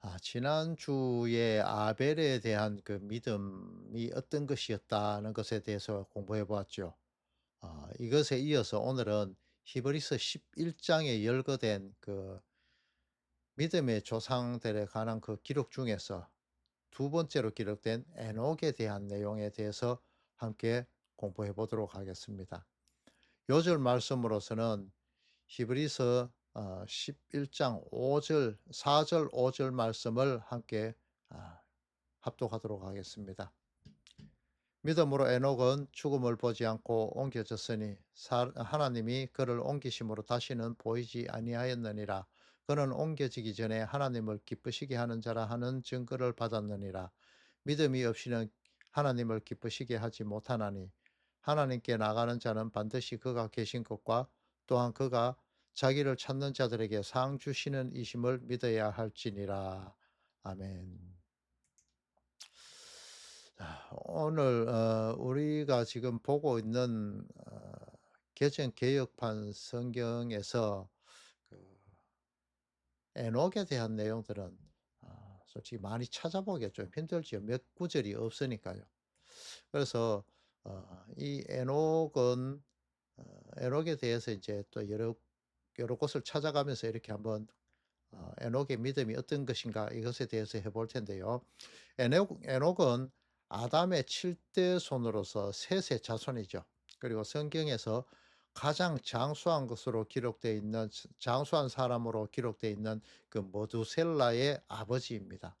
아, 지난주에 아벨에 대한 그 믿음이 어떤 것이었다는 것에 대해서 공부해 보았죠. 아, 이것에 이어서 오늘은 히브리서 11장에 열거된 그 믿음의 조상들에 관한 그 기록 중에서 두 번째로 기록된 에녹에 대한 내용에 대해서 함께 공부해 보도록 하겠습니다. 요절 말씀으로서는 히브리서 11장 어, 5절, 4절, 5절 말씀을 함께 아, 합독하도록 하겠습니다. 믿음으로 에녹은 죽음을 보지 않고 옮겨졌으니 하나님이 그를 옮기심으로 다시는 보이지 아니하였느니라. 그는 옮겨지기 전에 하나님을 기쁘시게 하는 자라 하는 증거를 받았느니라. 믿음이 없이는 하나님을 기쁘시게 하지 못하나니 하나님께 나가는 자는 반드시 그가 계신 것과 또한 그가 자기를 찾는 자들에게 상 주시는 이심을 믿어야 할지니라. 아멘. 오늘 어, 우리가 지금 보고 있는 어, 개정 개혁판 성경에서 그 에녹에 대한 내용들은 어, 솔직히 많이 찾아보기 좀 힘들지요. 몇 구절이 없으니까요. 그래서 어, 이 에녹은 어, 에녹에 대해서 이제 또 여러 여러 곳을 찾아가면서 이렇게 한번 어, 에녹의 믿음이 어떤 것인가 이것에 대해서 해볼 텐데요. 에녹, 에녹은 아담의 7대 손으로서 셋의 자손이죠. 그리고 성경에서 가장 장수한 것으로 기록되어 있는 장수한 사람으로 기록되어 있는 그 모두셀라의 아버지입니다.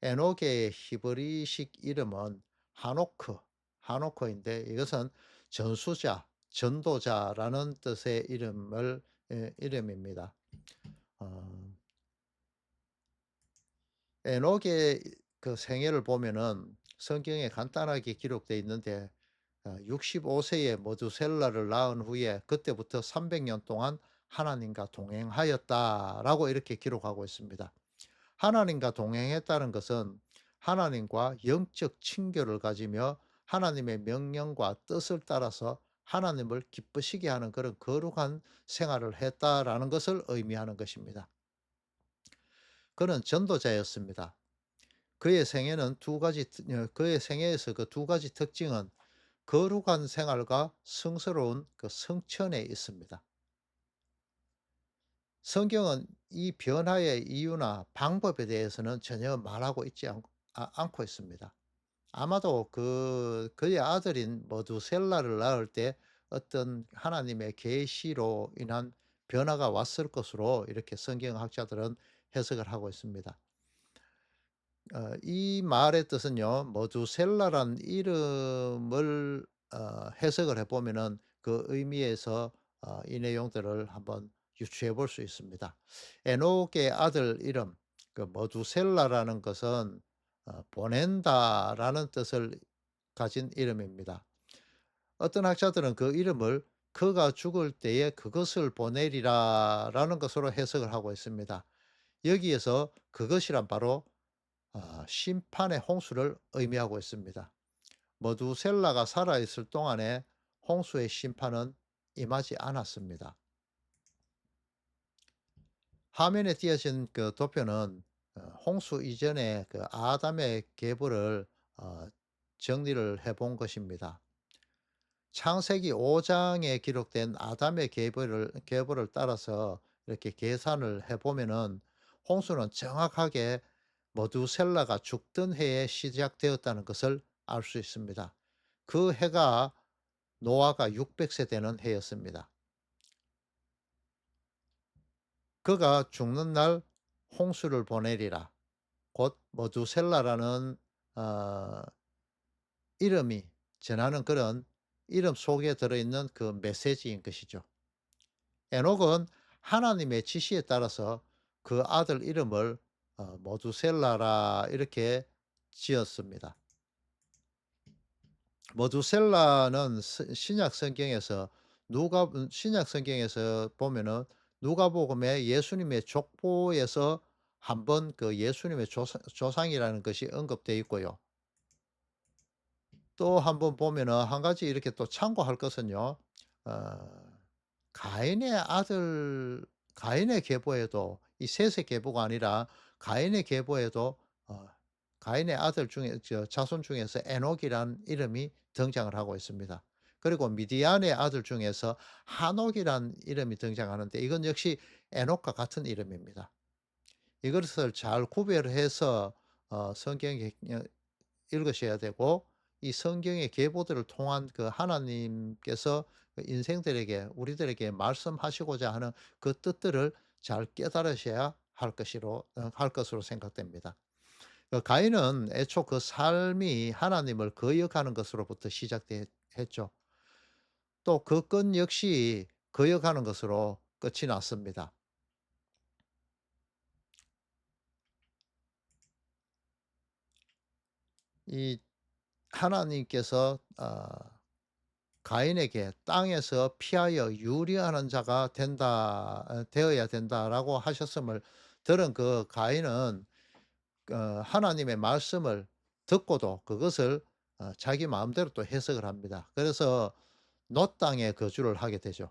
에녹의 히브리식 이름은 하노크, 하노크인데 이것은 전수자, 전도자라는 뜻의 이름을 예, 이름입니다. 어, 에녹의 그 생애를 보면은 성경에 간단하게 기록되어 있는데 65세에 어, 모두셀라를 낳은 후에 그때부터 300년 동안 하나님과 동행하였다라고 이렇게 기록하고 있습니다. 하나님과 동행했다는 것은 하나님과 영적 친교를 가지며 하나님의 명령과 뜻을 따라서 하나님을 기쁘시게 하는 그런 거룩한 생활을 했다라는 것을 의미하는 것입니다. 그는 전도자였습니다. 그의 생애는 두 가지 어, 그의 생애에서 그 두 가지 특징은 거룩한 생활과 성스러운 그 성천에 있습니다. 성경은 이 변화의 이유나 방법에 대해서는 전혀 말하고 있지 않, 아, 고 있습니다. 아마도 그 그의 아들인 머두셀라를 낳을 때 어떤 하나님의 계시로 인한 변화가 왔을 것으로 이렇게 성경학자들은 해석을 하고 있습니다. 어, 이 말의 뜻은요, 머두셀라란 이름을 어, 해석을 해보면은 그 의미에서 어, 이 내용들을 한번 유추해 볼 수 있습니다. 에녹의 아들 이름, 그 머두셀라라는 것은 어, 보낸다라는 뜻을 가진 이름입니다. 어떤 학자들은 그 이름을 그가 죽을 때에 그것을 보내리라 라는 것으로 해석을 하고 있습니다. 여기에서 그것이란 바로 어, 심판의 홍수를 의미하고 있습니다. 머두셀라가 살아있을 동안에 홍수의 심판은 임하지 않았습니다. 화면에 띄어진 그 도표는 어, 홍수 이전의 그 아담의 계보를 어, 정리를 해본 것입니다. 창세기 5장에 기록된 아담의 계보를, 계보를 따라서 이렇게 계산을 해보면은 홍수는 정확하게 머두셀라가 죽던 해에 시작되었다는 것을 알 수 있습니다. 그 해가 노아가 600 세 되는 해였습니다. 그가 죽는 날 홍수를 보내리라. 곧 머두셀라라는 어 이름이 전하는 그런 이름 속에 들어있는 그 메시지인 것이죠. 에녹은 하나님의 지시에 따라서 그 아들 이름을 어 머두셀라라 이렇게 지었습니다. 머두셀라는 스 신약 성경에서 누가 음 신약 성경에서 보면은 누가복음에 예수님의 족보에서 한번 그 예수님의 조상 조상 이라는 것이 언급되어 있고요. 또 한번 보면은 한 가지 이렇게 또 참고할 것은요. 어 가인의 아들 가인의 계보에도 이 셋의 계보가 아니라 가인의 계보에도 어 가인의 아들 중에 저 자손 중에서 에녹이란 이름이 등장을 하고 있습니다. 그리고 미디안의 아들 중에서 하녹이란 이름이 등장하는데 이건 역시 에녹과 같은 이름입니다. 이것을 잘 구별해서 어 성경에 어 읽으셔야 되고 이 성경의 계보들을 통한 그 하나님께서 그 인생들에게 우리들에게 말씀하시고자 하는 그 뜻들을 잘 깨달으셔야 할 것이로 어할 것으로 생각됩니다. 그 가인은 애초 그 삶이 하나님을 거역하는 것으로부터 시작되 했죠. 또 그 건 역시 거역하는 것으로 끝이 났습니다. 이 하나님께서 어 가인에게 "땅에서 피하여 유리하는 자가 된다 어 되어야 된다."라고 하셨음을 들은 그 가인은 어 하나님의 말씀을 듣고도 그것을 어 자기 마음대로 또 해석을 합니다. 그래서 노 땅에 거주를 하게 되죠.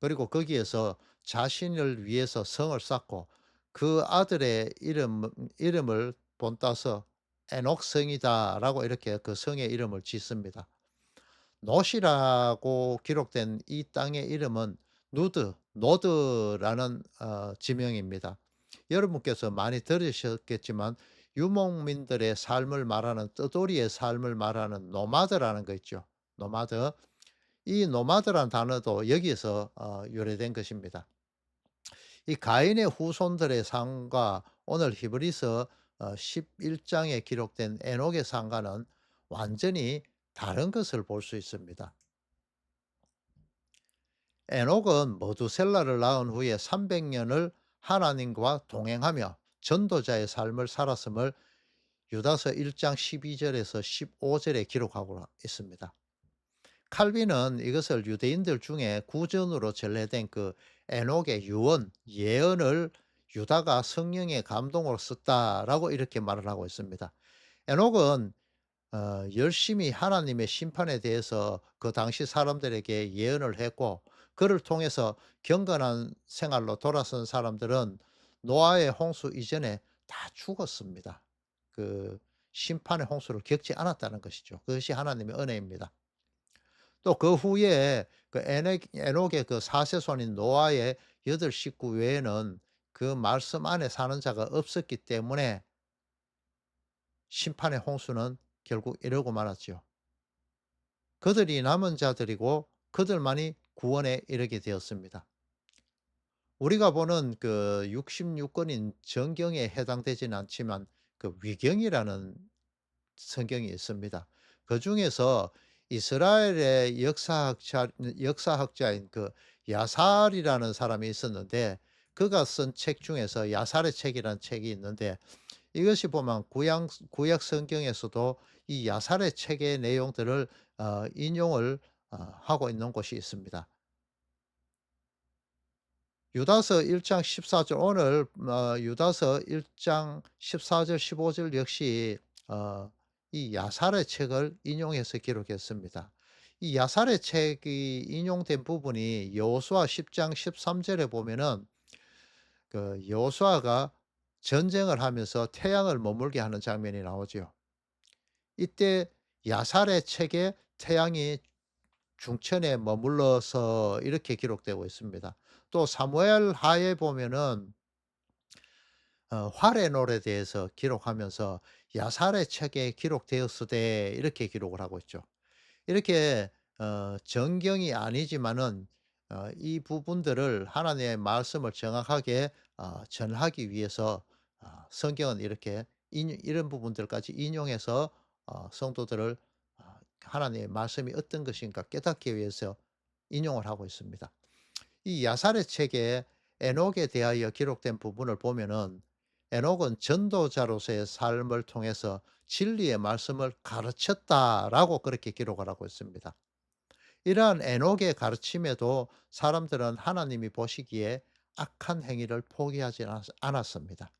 그리고 거기에서 자신을 위해서 성을 쌓고 그 아들의 이름 이름을 본따서 에녹성이다라고 이렇게 그 성의 이름을 짓습니다. 놋이라고 기록된 이 땅의 이름은 누드, 노드라는 어 지명입니다. 여러분께서 많이 들으셨겠지만 유목민들의 삶을 말하는 뜨돌이의 삶을 말하는 노마드라는 거 있죠. 노마드. 이 노마드란 단어도 여기에서 어 유래된 것입니다. 이 가인의 후손들의 삶과 오늘 히브리서 어11 장에 기록된 에녹의 삶과는 완전히 다른 것을 볼 수 있습니다. 에녹은 머두셀라를 낳은 후에 300 년을 하나님과 동행하며 전도자의 삶을 살았음을 유다서 1장 12 절에서 15 절에 기록하고 있습니다. 칼빈은 이것을 유대인들 중에 구전으로 전래된 그 에녹의 유언, 예언을 유다가 성령의 감동으로 썼다라고 이렇게 말을 하고 있습니다. 에녹은 어 열심히 하나님의 심판에 대해서 그 당시 사람들에게 예언을 했고 그를 통해서 경건한 생활로 돌아선 사람들은 노아의 홍수 이전에 다 죽었습니다. 그 심판의 홍수를 겪지 않았다는 것이죠. 그것이 하나님의 은혜입니다. 또 그 후에 그 에녹 에녹의 그 사세손인 노아의 여덟 식구 외에는 그 말씀 안에 사는 자가 없었기 때문에 심판의 홍수는 결국 이르고 말았지요. 그들이 남은 자들이고 그들만이 구원에 이르게 되었습니다. 우리가 보는 그 66권인 정경에 해당되지는 않지만 그 위경이라는 성경이 있습니다. 그 중에서 이스라엘의 역사학자 역사학자인 그 야살이라는 사람이 있었는데 그가 쓴 책 중에서 야살의 책이라는 책이 있는데 이것이 보면 구약 구약 성경에서도 이 야살의 책의 내용들을 어 인용을 어 하고 있는 곳이 있습니다. 유다서 1장 14절 오늘 어 유다서 1장 14절 15절 역시 어 이 야살의 책을 인용해서 기록했습니다. 이 야살의 책이 인용된 부분이 여호수아 10장 13 절에 보면은 그 여호수아가 전쟁을 하면서 태양을 머물게 하는 장면이 나오지요. 이때 야살의 책에 태양이 중천에 머물러서 이렇게 기록되고 있습니다. 또 사무엘 하에 보면은 어 활의 놀에 대해서 기록하면서 야살의 책에 기록되었으되 이렇게 기록을 하고 있죠. 이렇게 어 정경이 아니지만은 어 이 부분들을 하나님의 말씀을 정확하게 어 전하기 위해서 아 성경은 이렇게 인 이런 부분들까지 인용해서 어 성도들을 아 하나님의 말씀이 어떤 것인가 깨닫기 위해서 인용을 하고 있습니다. 이 야살의 책에 에녹에 대하여 기록된 부분을 보면은 에녹은 전도자로서의 삶을 통해서 진리의 말씀을 가르쳤다라고 그렇게 기록을 하고 있습니다. 이러한 에녹의 가르침에도 사람들은 하나님이 보시기에 악한 행위를 포기하지 않았- 않았습니다.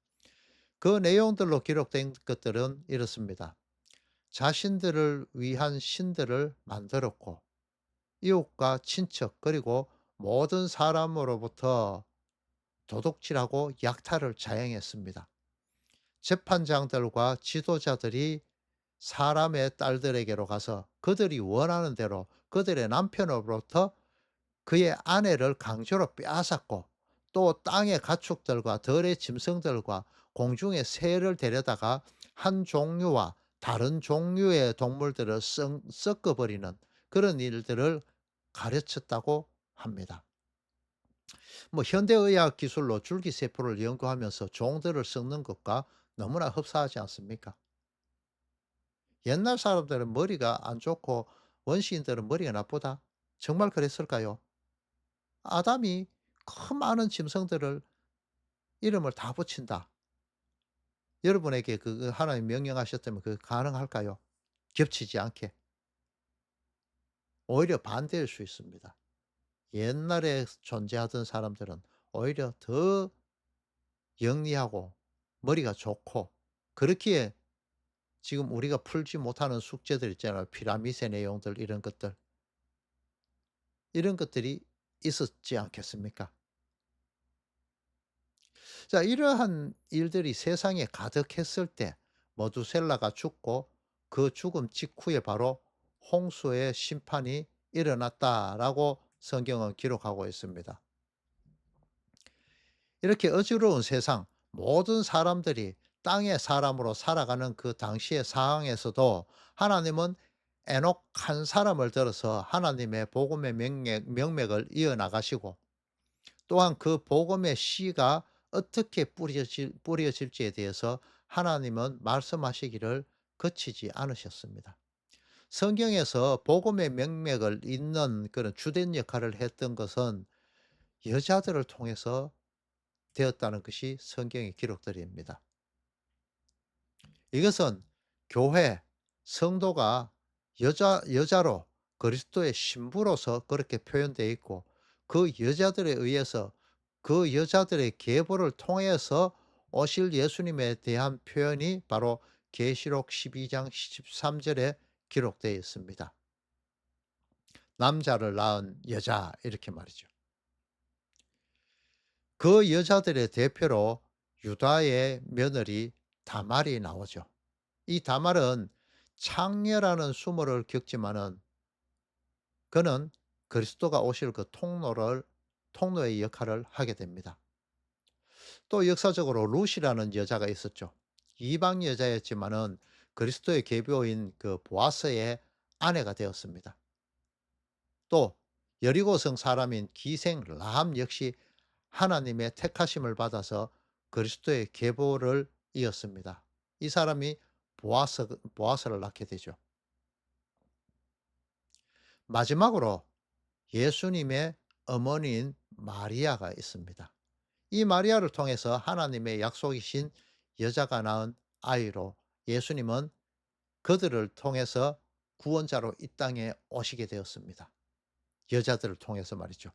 그 내용들로 기록된 것들은 이렇습니다. 자신들을 위한 신들을 만들었고 이웃과 친척 그리고 모든 사람으로부터 도둑질하고 약탈을 자행했습니다. 재판장들과 지도자들이 사람의 딸들에게로 가서 그들이 원하는 대로 그들의 남편으로부터 그의 아내를 강제로 빼앗았고 또 땅의 가축들과 들의 짐승들과 공중의 새를 데려다가 한 종류와 다른 종류의 동물들을 썩, 섞어버리는 그런 일들을 가르쳤다고 합니다. 뭐 현대의학 기술로 줄기세포를 연구하면서 종들을 섞는 것과 너무나 흡사하지 않습니까? 옛날 사람들은 머리가 안 좋고 원시인들은 머리가 나쁘다. 정말 그랬을까요? 아담이 그 많은 짐승들을 이름을 다 붙인다. 여러분에게 그그 하나님 명령하셨다면 그 가능할까요? 겹치지 않게. 오히려 반대일 수 있습니다. 옛날에 존재하던 사람들은 오히려 더 영리하고 머리가 좋고 그렇기에 지금 우리가 풀지 못하는 숙제들 있잖아요. 피라미드 내용들 이런 것들. 이런 것들이 있었지 않겠습니까? 자, 이러한 일들이 세상에 가득했을 때 머두셀라가 죽고 그 죽음 직후에 바로 홍수의 심판이 일어났다라고 성경은 기록하고 있습니다. 이렇게 어지러운 세상, 모든 사람들이 땅의 사람으로 살아가는 그 당시의 상황에서도 하나님은 에녹 한 사람을 들어서 하나님의 복음의 명맥, 명맥을 이어나가시고 또한 그 복음의 씨가 어떻게 뿌려질, 뿌려질지에 대해서 하나님은 말씀하시기를 거치지 않으셨습니다. 성경에서 복음의 명맥을 잇는 그런 주된 역할을 했던 것은 여자들을 통해서 되었다는 것이 성경의 기록들입니다. 이것은 교회, 성도가 여자, 여자로 그리스도의 신부로서 그렇게 표현되어 있고 그 여자들에 의해서 그 여자들의 계보를 통해서 오실 예수님에 대한 표현이 바로 계시록 12장 13절에 기록되어 있습니다. 남자를 낳은 여자 이렇게 말이죠. 그 여자들의 대표로 유다의 며느리 다말이 나오죠. 이 다말은 창녀라는 수모를 겪지만은 그는 그리스도가 오실 그 통로를 통로의 역할을 하게 됩니다. 또 역사적으로 루시라는 여자가 있었죠. 이방 여자였지만은 그리스도의 계보인 그 보아스의 아내가 되었습니다. 또 여리고성 사람인 기생 라함 역시 하나님의 택하심을 받아서 그리스도의 계보를 이었습니다. 이 사람이 보아스, 보아스를 낳게 되죠. 마지막으로 예수님의 어머니인 마리아가 있습니다. 이 마리아를 통해서 하나님의 약속이신 여자가 낳은 아이로 예수님은 그들을 통해서 구원자로 이 땅에 오시게 되었습니다. 여자들을 통해서 말이죠.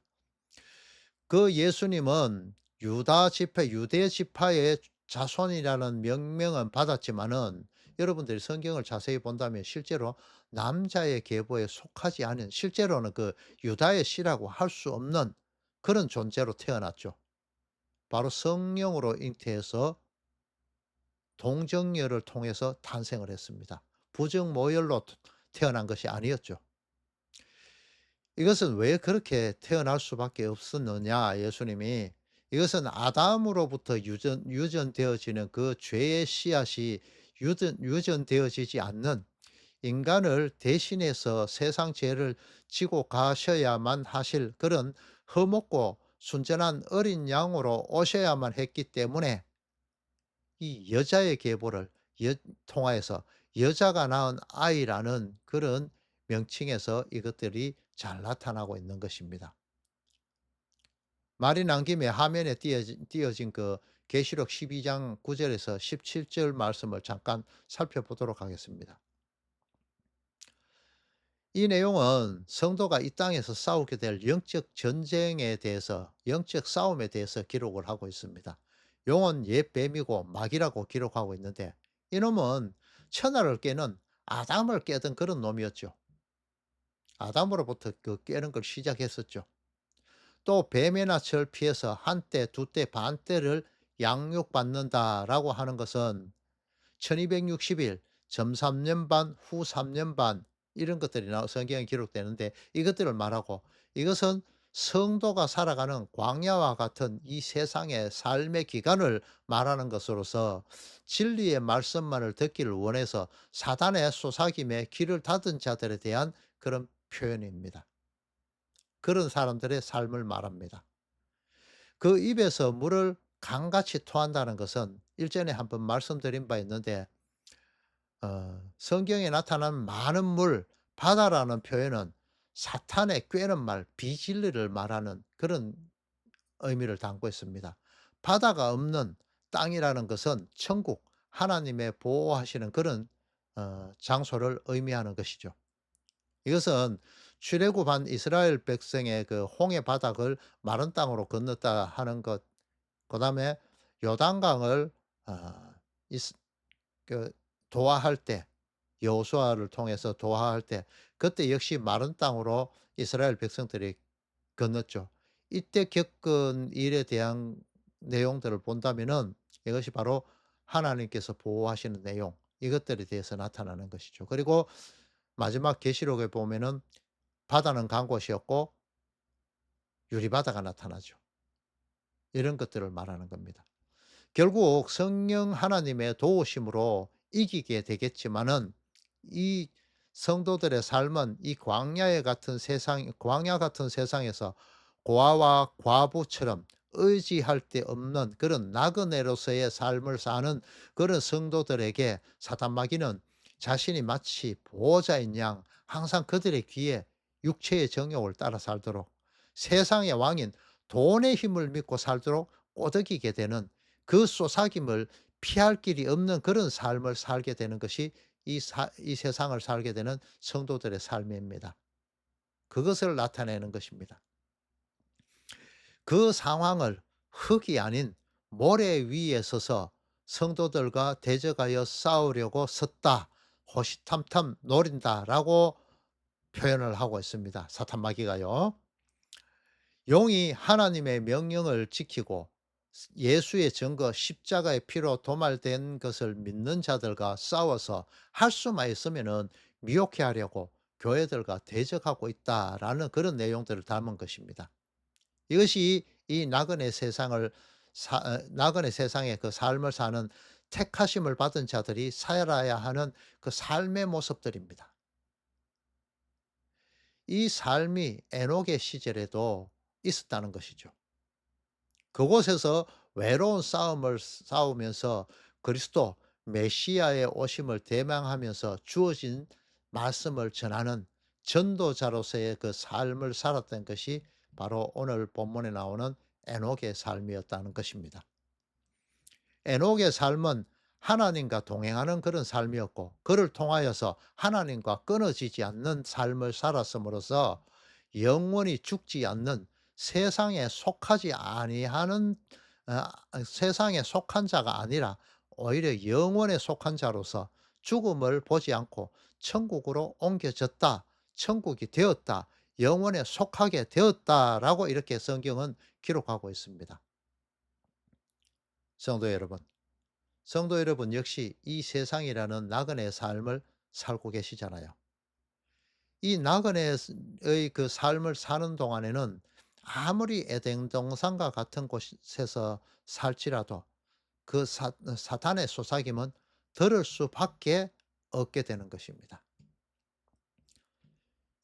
그 예수님은 유다 지파, 유대 지파의 자손이라는 명명은 받았지만은 여러분들이 성경을 자세히 본다면 실제로 남자의 계보에 속하지 않은 실제로는 그 유다의 씨라고 할 수 없는 그런 존재로 태어났죠. 바로 성령으로 잉태해서 동정녀를 통해서 탄생을 했습니다. 부정모혈로 태어난 것이 아니었죠. 이것은 왜 그렇게 태어날 수밖에 없었느냐 예수님이 이것은 아담으로부터 유전, 유전되어지는 그 죄의 씨앗이 유전, 유전되어지지 않는 인간을 대신해서 세상 죄를 지고 가셔야만 하실 그런 허먹고 순전한 어린 양으로 오셔야만 했기 때문에 이 여자의 계보를 여 통하여서 여자가 낳은 아이라는 그런 명칭에서 이것들이 잘 나타나고 있는 것입니다. 말이 난 김에 화면에 띄어진 띄어진 그 계시록 12장 9 절에서 17절 말씀을 잠깐 살펴보도록 하겠습니다. 이 내용은 성도가 이 땅에서 싸우게 될 영적 전쟁에 대해서 영적 싸움에 대해서 기록을 하고 있습니다. 용은 옛 뱀이고 마귀라고 기록하고 있는데 이놈은 천하를 깨는 아담을 깨던 그런 놈이었죠. 아담으로부터 그 깨는 걸 시작했었죠. 또 뱀의 낯을 피해서 한 때, 두 때, 반 때를 양육받는다라고 하는 것은 1260일, 점 3년 반, 후 3년 반 이런 것들이 나 성경에 기록되는데 이것들을 말하고 이것은 성도가 살아가는 광야와 같은 이 세상의 삶의 기간을 말하는 것으로서 진리의 말씀만을 듣기를 원해서 사단의 쏘사김에 귀를 닫은 자들에 대한 그런 표현입니다. 그런 사람들의 삶을 말합니다. 그 입에서 물을 강같이 토한다는 것은 일전에 한번 말씀드린 바 있는데 어, 성경에 나타난 많은 물, 바다라는 표현은 사탄의 꾀는 말, 비진리를 말하는 그런 의미를 담고 있습니다. 바다가 없는 땅이라는 것은 천국, 하나님의 보호하시는 그런 어, 장소를 의미하는 것이죠. 이것은 출애굽한 이스라엘 백성의 그 홍해 바닥을 마른 땅으로 건넜다 하는 것, 그 다음에 요단강을 어, 그 도하할 때 여호수아를 통해서 도하할 때 그때 역시 마른 땅으로 이스라엘 백성들이 건넜죠. 이때 겪은 일에 대한 내용들을 본다면은 이것이 바로 하나님께서 보호하시는 내용 이것들에 대해서 나타나는 것이죠. 그리고 마지막 계시록에 보면은 바다는 간 곳이었고 유리바다가 나타나죠. 이런 것들을 말하는 겁니다. 결국 성령 하나님의 도우심으로 이기게 되겠지만은 이 성도들의 삶은 이 광야에 같은 세상 광야 같은 세상에서 고아와 과부처럼 의지할 데 없는 그런 나그네로서의 삶을 사는 그런 성도들에게 사단 마귀는 자신이 마치 보호자인 양 항상 그들의 귀에 육체의 정욕을 따라 살도록 세상의 왕인 돈의 힘을 믿고 살도록 꼬드기게 되는 그 쏘사김을 피할 길이 없는 그런 삶을 살게 되는 것이 이, 사, 이 세상을 살게 되는 성도들의 삶입니다. 그것을 나타내는 것입니다. 그 상황을 흙이 아닌 모래 위에 서서 성도들과 대적하여 싸우려고 섰다. 호시탐탐 노린다라고 표현을 하고 있습니다. 사탄 마귀가요. 용이 하나님의 명령을 지키고 예수의 증거 십자가의 피로 도말된 것을 믿는 자들과 싸워서 할 수만 있으면은 미혹해 하려고 교회들과 대적하고 있다라는 그런 내용들을 담은 것입니다. 이것이 이 나그네 세상을 사, 어, 나그네 세상의 그 삶을 사는 택하심을 받은 자들이 살아야 하는 그 삶의 모습들입니다. 이 삶이 에녹의 시절에도 있었다는 것이죠. 그곳에서 외로운 싸움을 싸우면서 그리스도 메시아의 오심을 대망하면서 주어진 말씀을 전하는 전도자로서의 그 삶을 살았던 것이 바로 오늘 본문에 나오는 에녹의 삶이었다는 것입니다. 에녹의 삶은 하나님과 동행하는 그런 삶이었고 그를 통하여서 하나님과 끊어지지 않는 삶을 살았음으로써 영원히 죽지 않는 세상에 속하지 아니하는 어, 세상에 속한 자가 아니라 오히려 영원에 속한 자로서 죽음을 보지 않고 천국으로 옮겨졌다. 천국이 되었다. 영원에 속하게 되었다라고 이렇게 성경은 기록하고 있습니다. 성도 여러분, 성도 여러분 역시 이 세상이라는 나그네의 삶을 살고 계시잖아요. 이 나그네의 그 삶을 사는 동안에는 아무리 에덴 동산과 같은 곳에서 살지라도 그 사, 사탄의 소사김은 들을 수밖에 없게 되는 것입니다.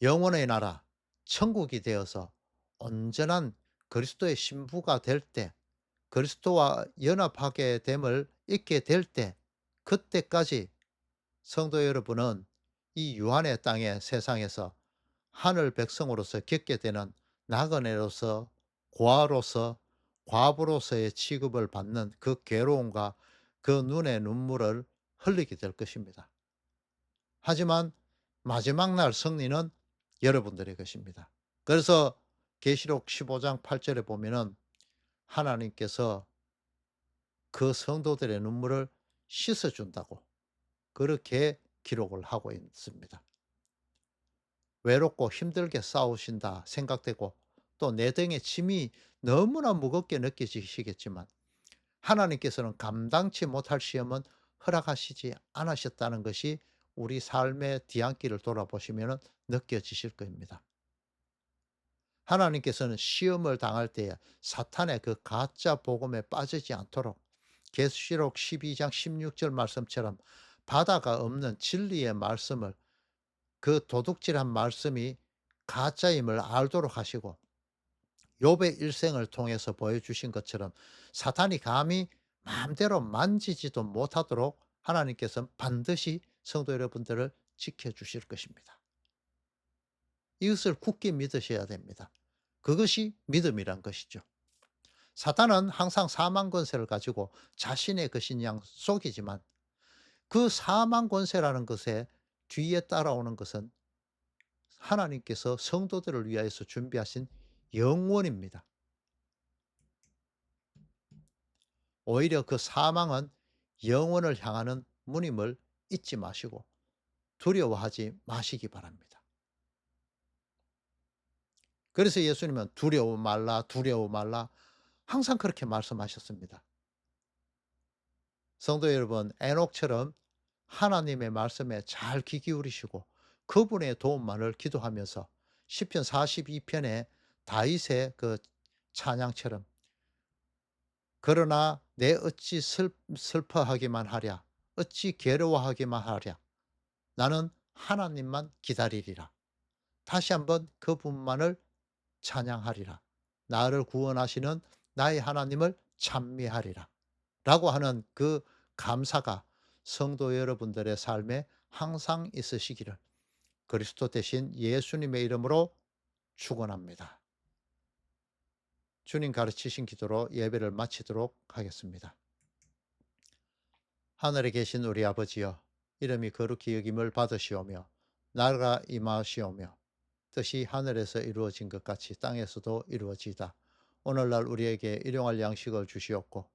영원의 나라 천국이 되어서 온전한 그리스도의 신부가 될 때 그리스도와 연합하게 됨을 잊게 될 때 그때까지 성도 여러분은 이 유한의 땅의 세상에서 하늘 백성으로서 겪게 되는 나그네로서 고아로서 과부로서의 취급을 받는 그 괴로움과 그 눈의 눈물을 흘리게 될 것입니다. 하지만 마지막 날 승리는 여러분들의 것입니다. 그래서 계시록 15장 8절에 보면은 하나님께서 그 성도들의 눈물을 씻어 준다고 그렇게 기록을 하고 있습니다. 외롭고 힘들게 싸우신다 생각되고 또 내 등에 짐이 너무나 무겁게 느껴지시겠지만 하나님께서는 감당치 못할 시험은 허락하시지 않으셨다는 것이 우리 삶의 뒤안길을 돌아보시면 느껴지실 겁니다. 하나님께서는 시험을 당할 때에 사탄의 그 가짜 복음에 빠지지 않도록 계시록 12장 16절 말씀처럼 바다가 없는 진리의 말씀을 그 도둑질한 말씀이 가짜임을 알도록 하시고 욥의 일생을 통해서 보여주신 것처럼 사탄이 감히 마음대로 만지지도 못하도록 하나님께서 반드시 성도 여러분들을 지켜주실 것입니다. 이것을 굳게 믿으셔야 됩니다. 그것이 믿음이란 것이죠. 사탄은 항상 사망 권세를 가지고 자신의 것인 양 속이지만 그 사망 권세라는 것에 뒤에 따라오는 것은 하나님께서 성도들을 위하여서 준비하신 영원입니다. 오히려 그 사망은 영원을 향하는 문임을 잊지 마시고 두려워하지 마시기 바랍니다. 그래서 예수님은 두려워 말라, 두려워 말라 항상 그렇게 말씀하셨습니다. 성도 여러분, 에녹처럼 하나님의 말씀에 잘 귀 기울이시고 그분의 도움만을 기도하면서 시편 42편에 다윗의 그 찬양처럼 그러나 내 어찌 슬, 슬퍼하기만 하랴? 어찌 괴로워하기만 하랴? 나는 하나님만 기다리리라. 다시 한번 그분만을 찬양하리라. 나를 구원하시는 나의 하나님을 찬미하리라. 라고 하는 그 감사가 성도 여러분들의 삶에 항상 있으시기를 그리스도 대신 예수님의 이름으로 축원합니다. 주님 가르치신 기도로 예배를 마치도록 하겠습니다. 하늘에 계신 우리 아버지여 이름이 거룩히 여김을 받으시오며 나라가 임하시오며 뜻이 하늘에서 이루어진 것 같이 땅에서도 이루어지다. 오늘날 우리에게 일용할 양식을 주시옵고